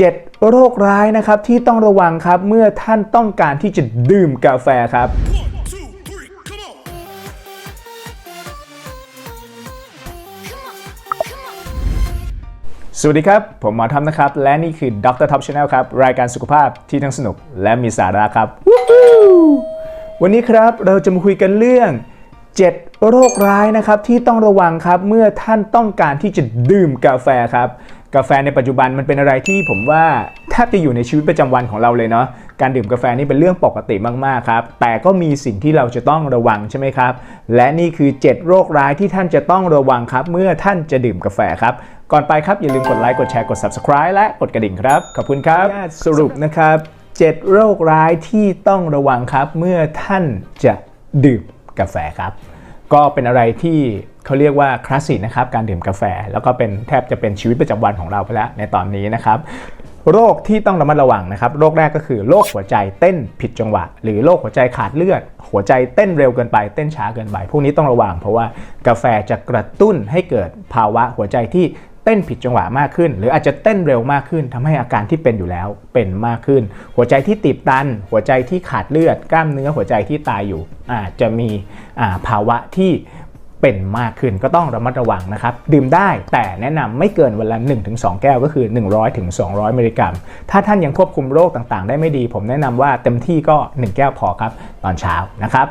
7 โรคร้ายนะครับที่ต้องระวังครับเมื่อท่านต้องการที่จะดื่มกาแฟครับ One, two, สวัสดีครับ ผมหมอทำนะครับ และนี่คือ Dr. Top Channel ครับ รายการสุขภาพที่ทั้งสนุกและมีสาระครับ วันนี้ครับเราจะมาคุยกันเรื่อง 7 โรคร้ายนะครับที่ต้องระวังครับเมื่อท่านต้องการที่จะดื่มกาแฟครับ กาแฟในปัจจุบันมันเป็นอะไรที่ผมว่าแทบจะอยู่ในชีวิตประจำวันของเราเลยเนาะการดื่มกาแฟนี่เป็นเรื่องปกติมากๆครับแต่ก็มีสิ่งที่เราจะต้องระวังใช่ไหมครับ และนี่คือ 7 โรคร้ายที่ท่านจะต้องระวังครับ เมื่อท่านจะดื่มกาแฟครับก่อนไปครับอย่าลืมกดไลค์กดแชร์กด subscribe และกดกระดิ่งครับขอบคุณครับสรุปนะครับ 7 โรคร้ายที่ต้องระวังครับ เมื่อท่านจะดื่มกาแฟครับ ก็เป็นอะไรที่เขาเรียกว่าคลาสสิกนะครับการดื่มกาแฟ แล้วก็เป็นแทบจะเป็นชีวิตประจำวันของเราไปแล้วในตอนนี้นะครับโรคที่ต้องระมัดระวังนะครับ โรคแรกก็คือโรคหัวใจเต้นผิดจังหวะ หรือโรคหัวใจขาดเลือด หัวใจเต้นเร็วเกินไปเต้นช้าเกินไปพวกนี้ต้องระวัง เพราะว่ากาแฟจะกระตุ้นให้เกิดภาวะหัวใจที่ เต้นผิดจังหวะมากขึ้น หรืออาจจะเต้นเร็วมากขึ้นทำให้อาการที่เป็นอยู่แล้วเป็นมากขึ้น หัวใจที่ตีบตัน หัวใจที่ขาดเลือดกล้ามเนื้อหัวใจที่ตายอยู่ อาจจะมีาภาวะที่เป็นมากขึ้นก็ต้องระมัดระวังนะครับ ดื่มได้แต่แนะนำไม่เกินวันละ 1-2 แก้วก็คือ 100-200มิลลิกรัม ถ้าท่านยังควบคุมโรคต่างๆ ได้ไม่ดี ผมแนะนำว่าเต็มที่ก็ 1 แก้วพอครับ ตอนเช้านะครับ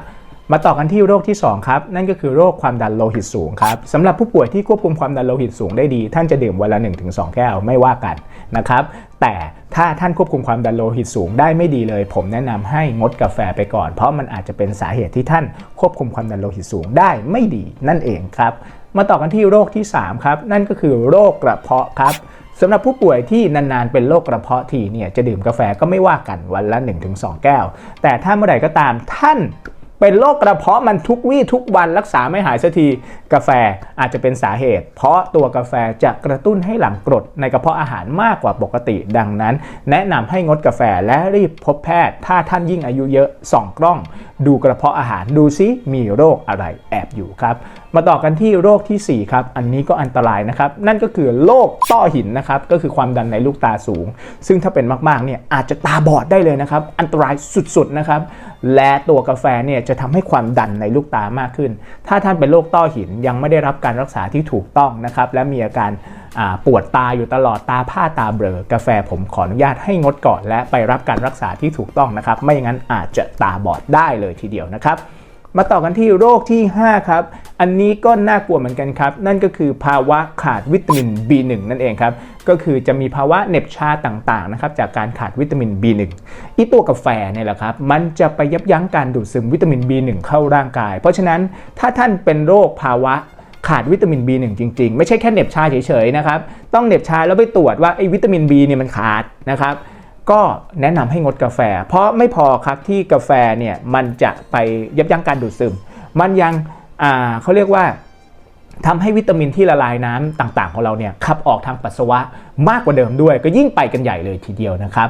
มาต่อกันที่โรคที่ 2 ครับ นั่นก็คือโรคความดันโลหิตสูงครับสำหรับผู้ป่วยที่ควบคุมความดันโลหิตสูงได้ดี ท่านจะดื่มวันละ 1-2 แก้วไม่ว่ากันนะครับแต่ถ้าท่านควบคุมความดันโลหิตสูงได้ไม่ดีเลย ผมแนะนำให้งดกาแฟไปก่อน เพราะมันอาจจะเป็นสาเหตุที่ท่านควบคุมความดันโลหิตสูงได้ไม่ดีนั่นเองครับ มาต่อกันที่โรคที่ 3 ครับ นั่นก็คือโรคกระเพาะครับสำหรับผู้ป่วยที่นานๆ เป็นโรคกระเพาะทีเนี่ยจะดื่มกาแฟก็ไม่ว่ากันวันละ 1-2 แก้ว แต่ถ้าเมื่อไหร่ก็ตามท่าน เป็นโรคกระเพาะมันทุกวี่ทุกวันรักษาไม่หายสักทีกาแฟอาจจะเป็นสาเหตุ เพราะตัวกาแฟจะกระตุ้นให้หลั่งกรดในกระเพาะอาหารมากกว่าปกติ ดังนั้น แนะนำให้งดกาแฟและรีบพบแพทย์ ถ้าท่านยิ่งอายุเยอะส่องกล้อง ดูกระเพาะอาหารดูซิมีโรคอะไรแอบอยู่ครับ มาต่อกันที่โรคทีสี่ 4 ครับ อันนี้ก็อันตรายนะครับ นั่นก็คือโรคต้อหินนะครับ ก็คือความดันในลูกตาสูง ซึ่งถ้าเป็นมาก ๆ เนี่ยอาจจะตาบอดได้เลยนะครับ อันตรายสุด ๆ นะครับ และตัวกาแฟเนี่ยจะทำให้ความดันในลูกตามากขึ้น ถ้าท่านเป็นโรคต้อหินยังไม่ได้รับการรักษาที่ถูกต้องนะครับ และมีอาการปวดตาอยู่ตลอดตาผ้าตาเบลอกาแฟผมขออนุญาตให้งดก่อน และไปรับการรักษาที่ถูกต้องนะครับ ไม่อย่างนั้นอาจจะตาบอดได้เลยทีเดียวนะครับ มาต่อกันที่โรคที่ 5 ครับ อันนี้ก็น่ากลัวเหมือนกันครับ นั่นก็คือภาวะขาดวิตามิน B1 นั่นเองครับ ก็คือจะมีภาวะเหน็บชาต่างๆนะครับจากการขาดวิตามิน B1 อีตัวกาแฟเนี่ยแหละครับ มันจะไปยับยั้งการดูดซึมวิตามิน B1 เข้าร่างกาย เพราะฉะนั้นถ้าท่านเป็นโรคภาวะขาดวิตามิน B1 จริง ๆ ไม่ใช่แค่เหน็บชาเฉยๆนะครับ ต้องเหน็บชาแล้วไปตรวจว่าไอ้วิตามิน B เนี่ยมันขาดนะครับ ก็แนะนำให้งดกาแฟ เพราะไม่พอครับที่กาแฟเนี่ยมันจะไปยับยั้งการดูดซึม มันยังเขาเรียกว่าทำให้วิตามินที่ละลายน้ำต่างๆ ของเราเนี่ยขับออกทางปัสสาวะมากกว่าเดิมด้วย ก็ยิ่งไปกันใหญ่เลยทีเดียวนะครับ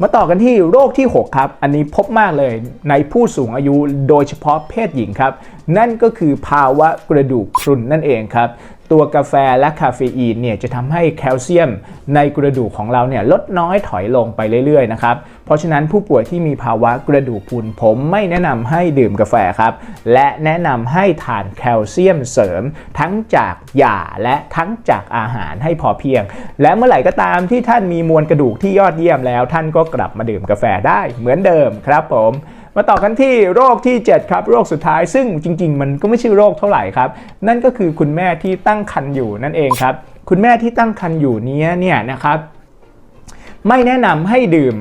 มาต่อกันที่โรคที่ 6 ครับ อันนี้พบมากเลยในผู้สูงอายุโดยเฉพาะเพศหญิงครับ นั่นก็คือภาวะกระดูกพรุนนั่นเองครับ ตัวกาแฟและคาเฟอีนเนี่ยจะทำให้แคลเซียมในกระดูกของเราเนี่ยลดน้อยถอยลงไปเรื่อยๆนะครับ เพราะฉะนั้นผู้ป่วยที่มีภาวะกระดูกพรุนผมไม่แนะนำให้ดื่มกาแฟครับ และแนะนำให้ทานแคลเซียมเสริม ทั้งจากยาและทั้งจากอาหารให้พอเพียง และเมื่อไหร่ก็ตามที่ท่านมีมวลกระดูกที่ยอดเยี่ยมแล้ว ท่านก็กลับมาดื่มกาแฟได้เหมือนเดิมครับผม มาต่อกันที่โรคที่ 7 ครับ โรคสุดท้ายซึ่งจริง ๆ มันก็ไม่ใช่โรคเท่าไหร่ครับ นั่นก็คือคุณแม่ที่ตั้งครรภ์อยู่นั่นเองครับ คุณแม่ที่ตั้งครรภ์อยู่เนี้ยเนี่ยนะครับไม่แนะนำให้ดื่ม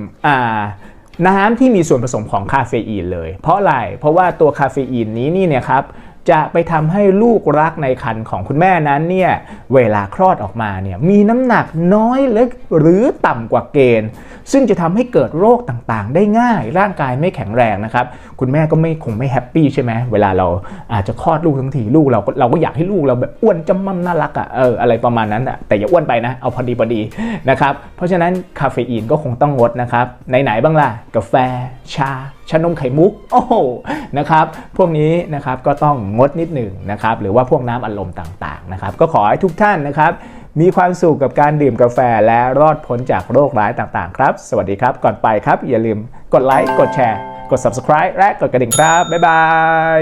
น้ำที่มีส่วนผสมของคาเฟอีนเลย เพราะอะไรเพราะว่าตัวคาเฟอีนนี้นี่เนี่ยครับ จะไปทำให้ลูกรักในครรภ์ของคุณแม่นั้นเนี่ยเวลาคลอดออกมาเนี่ยมีน้ำหนักน้อยเล็กหรือต่ำกว่าเกณฑ์ ซึ่งจะทำให้เกิดโรคต่างๆ ได้ง่ายร่างกายไม่แข็งแรงนะครับ คุณแม่ก็ไม่คงไม่แฮปปี้ใช่ไหมเวลาเราอาจจะคลอดลูกทั้งทีลูกเราเราก็อยากให้ลูกเราแบบอ้วนจำมั่มน่ารักอะ่ะเอออะไรประมาณนั้นอะ่ะแต่อย่าอ้วนไปนะเอาพอดีพอดีนะครับเพราะฉะนั้นคาเฟอีนก็คงต้องงดนะครับไหนๆบ้างล่ะกาแฟชา ชานมไข่มุก โอ้โหนะครับ พวกนี้นะครับก็ต้องงดนิดหนึ่งนะครับ หรือว่าพวกน้ำอารมณ์ต่างๆนะครับ ก็ขอให้ทุกท่านนะครับ มีความสุขกับการดื่มกาแฟและรอดพ้นจากโรคร้ายต่างๆ ครับ สวัสดีครับ ก่อนไปครับ อย่าลืมกดไลค์กดแชร์กด subscribe และกดกระดิ่งครับ บ๊ายบาย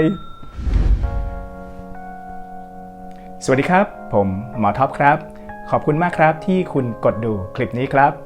สวัสดีครับ ผมหมอท็อปครับ ขอบคุณมากครับที่คุณกดดูคลิปนี้ครับ